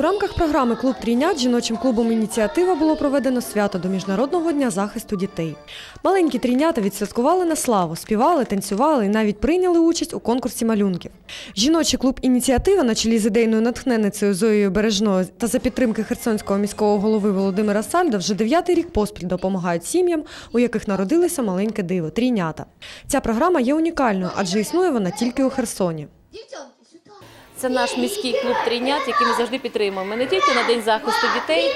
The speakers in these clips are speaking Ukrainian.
рамках програми Клуб трійнят жіночим клубом ініціатива було проведено свято до Міжнародного дня захисту дітей. Маленькі трійнята відсвяткували на славу, співали, танцювали і навіть прийняли участь у конкурсі малюнків. Жіночий клуб ініціатива на чолі з ідейною натхненницею Зоєю Бережною та за підтримки Херсонського міського голови Володимира Сальда вже дев'ятий рік поспіль допомагають сім'ям, у яких народилися маленьке диво трійнята. Ця програма є унікальною, адже існує вона тільки у Херсоні. Це наш міський клуб трійнят, який ми завжди підтримуємо. Не тільки на День захисту дітей,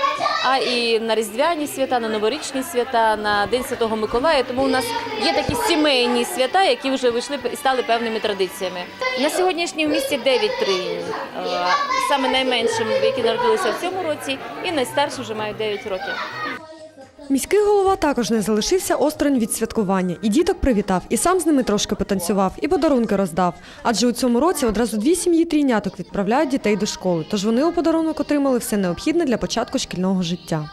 а і на різдвяні свята, на новорічні свята, на День Святого Миколая. Тому у нас є такі сімейні свята, які вже вийшли і стали певними традиціями. На сьогоднішній в місті 9 трійнів. Е, Саме найменшим, які народилися в цьому році, і найстарші вже мають 9 років. Міський голова також не залишився осторонь від святкування. І діток привітав, і сам з ними трошки потанцював, і подарунки роздав. Адже у цьому році одразу дві сім'ї трійняток відправляють дітей до школи. Тож вони у подарунок отримали все необхідне для початку шкільного життя.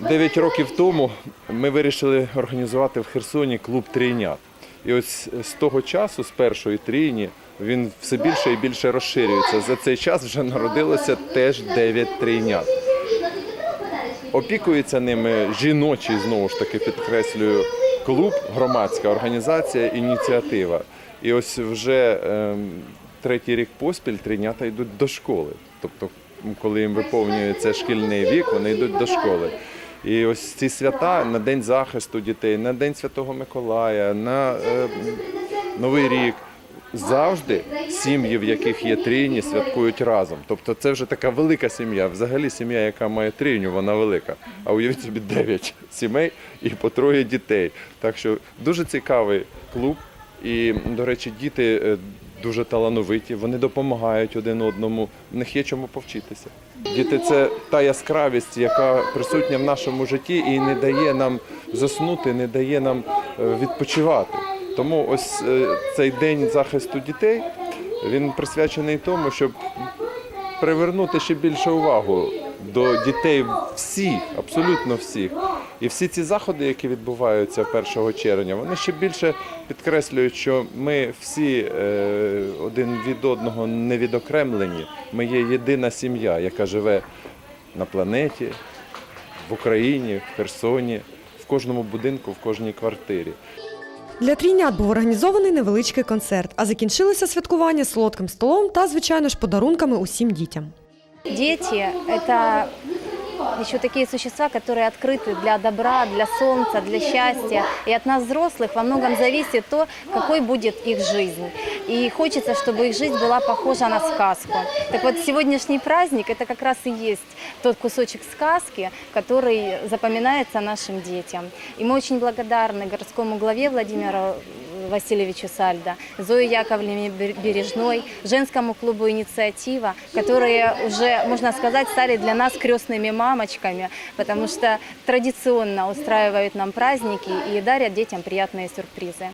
Дев'ять років тому ми вирішили організувати в Херсоні клуб трійнят. І ось з того часу, з першої трійні, він все більше і більше розширюється. За цей час вже народилося теж дев'ять трійнят. Опікується ними жіночий, знову ж таки підкреслюю, клуб, громадська організація, ініціатива. І ось вже ем, третій рік поспіль трійнята йдуть до школи. Тобто, коли їм виповнюється шкільний вік, вони йдуть до школи. І ось ці свята на День захисту дітей, на День Святого Миколая, на е, Новий рік. Завжди сім'ї, в яких є трійні, святкують разом. Тобто це вже така велика сім'я. Взагалі сім'я, яка має трійню, вона велика. А уявіть собі дев'ять сімей і по троє дітей. Так що дуже цікавий клуб. І, до речі, діти е, дуже талановиті, вони допомагають один одному. В них є чому повчитися. Діти це та яскравість, яка присутня в нашому житті і не дає нам заснути, не дає нам е, відпочивати. Тому ось е, цей день захисту дітей він присвячений тому, щоб привернути ще більше увагу до дітей всіх, абсолютно всіх. І всі ці заходи, які відбуваються 1 червня, вони ще більше підкреслюють, що ми всі е, один від одного не відокремлені. Ми є єдина сім'я, яка живе на планеті, в Україні, в Херсоні, в кожному будинку, в кожній квартирі. Для трійнят був організований невеличкий концерт, а закінчилося святкування солодким столом та, звичайно ж, подарунками усім дітям. Дети – это еще такие существа, которые открыты для добра, для солнца, для счастья. И от нас, взрослых, во многом зависит то, какой будет их жизнь. И хочется, чтобы их жизнь была похожа на сказку. Так вот, сегодняшний праздник – это как раз и есть тот кусочек сказки, который запоминается нашим детям. И мы очень благодарны городскому главе Владимиру Васильевичу Сальдо, Зое Яковлевне Бер- Бережной, женскому клубу «Инициатива», которые уже, можно сказать, стали для нас крестными мамочками, потому что традиционно устраивают нам праздники и дарят детям приятные сюрпризы.